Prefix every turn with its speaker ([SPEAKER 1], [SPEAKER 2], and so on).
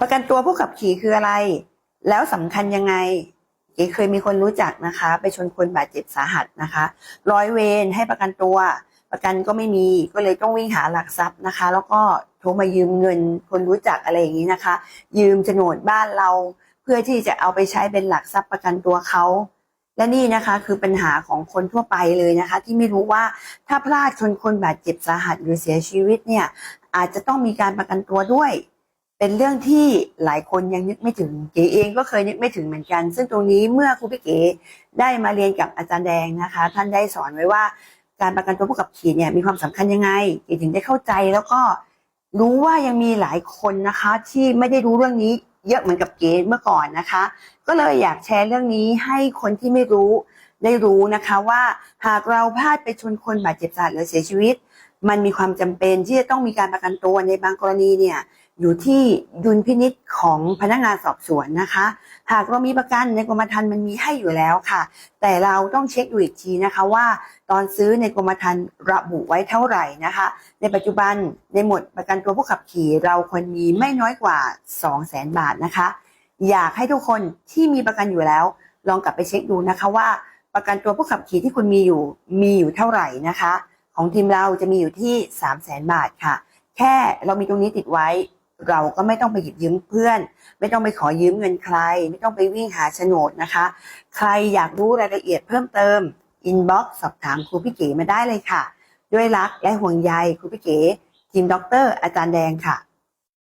[SPEAKER 1] ประกันตัวผู้ขับขี่คืออะไร แล้วสำคัญยังไงเก๋เคยมีคนรู้จักนะคะ ไปชนคนบาดเจ็บสาหัสนะคะ ร้อยเวรให้ประกันตัว ประกันก็ไม่มีก็เลยต้องวิ่งหาหลักทรัพย์นะคะ แล้วก็โทรมายืมเงินคนรู้จักอะไรอย่างนี้นะคะ ยืมโฉนดบ้านเรา เพื่อที่จะเอาไปใช้เป็นหลักทรัพย์ประกันตัวเขาและนี่นะคะคือปัญหาของคนทั่วไปเลยนะคะ ที่ไม่รู้ว่าถ้าพลาดชนคนบาดเจ็บสาหัสหรือเสียชีวิตเนี่ยอาจจะต้องมีการประกันตัวด้วย เป็นเรื่องที่หลายคนยังนึกไม่ถึงเก๋เองก็เคยนึกไม่ถึงเหมือนกัน ซึ่งตรงนี้เมื่อครูพี่เก๋ได้มาเรียนกับอาจารย์แดงนะคะ ท่านได้สอนไว้ว่าการประกันตัวผู้ขับขี่เนี่ยมีความสำคัญยังไงเก๋ถึงได้เข้าใจแล้วก็รู้ว่ายังมีหลายคนนะคะ ที่ไม่ได้รู้เรื่องนี้เยอะเหมือนกับเก๋เมื่อก่อนนะคะ ก็เลยอยากแชร์เรื่องนี้ให้คนที่ไม่รู้ ได้รู้นะคะว่าหากเราพลาดไปชนคนบาดเจ็บสาหัสหรือเสียชีวิต มันมีความจำเป็นที่จะต้องมีการประกันตัวในบางกรณีเนี่ยอยู่ที่ดุลพินิษของพนักงานสอบสวนนะคะ หากเรามีประกันในกรมธรรม์มันมีให้อยู่แล้วค่ะ แต่เราต้องเช็คดูอีกทีนะคะว่า ตอนซื้อในกรมธรรม์ระบุไว้เท่าไหร่นะคะ ในปัจจุบันในหมวดประกันตัวผู้ขับขี่ เราควรมีไม่น้อยกว่า 2 0 0 0 0 0 บาทนะคะ อยากให้ทุกคนที่มีประกันอยู่แล้ว ลองกลับไปเช็คดูนะคะว่า ประกันตัวผู้ขับขี่ที่คุณมีอยู่มีอยู่เท่าไหร่นะคะ ของทีมเราจะมีอยู่ที่3 0 0แสนบาทค่ะ แค่เรามีตรงนี้ติดไว้ เราก็ไม่ต้องไปหยิบยืมเพื่อน ไม่ต้องไปขอยืมเงินใคร ไม่ต้องไปวิ่งหาโฉนดนะคะ ใครอยากรู้รายละเอียดเพิ่มเติมอินบ็อกซ์สอบถามครูพี่เก๋มาได้เลยค่ะ ด้วยรักและห่วงใยครูพี่เก๋ทีมด็อกเตอร์อาจารย์แดงค่ะ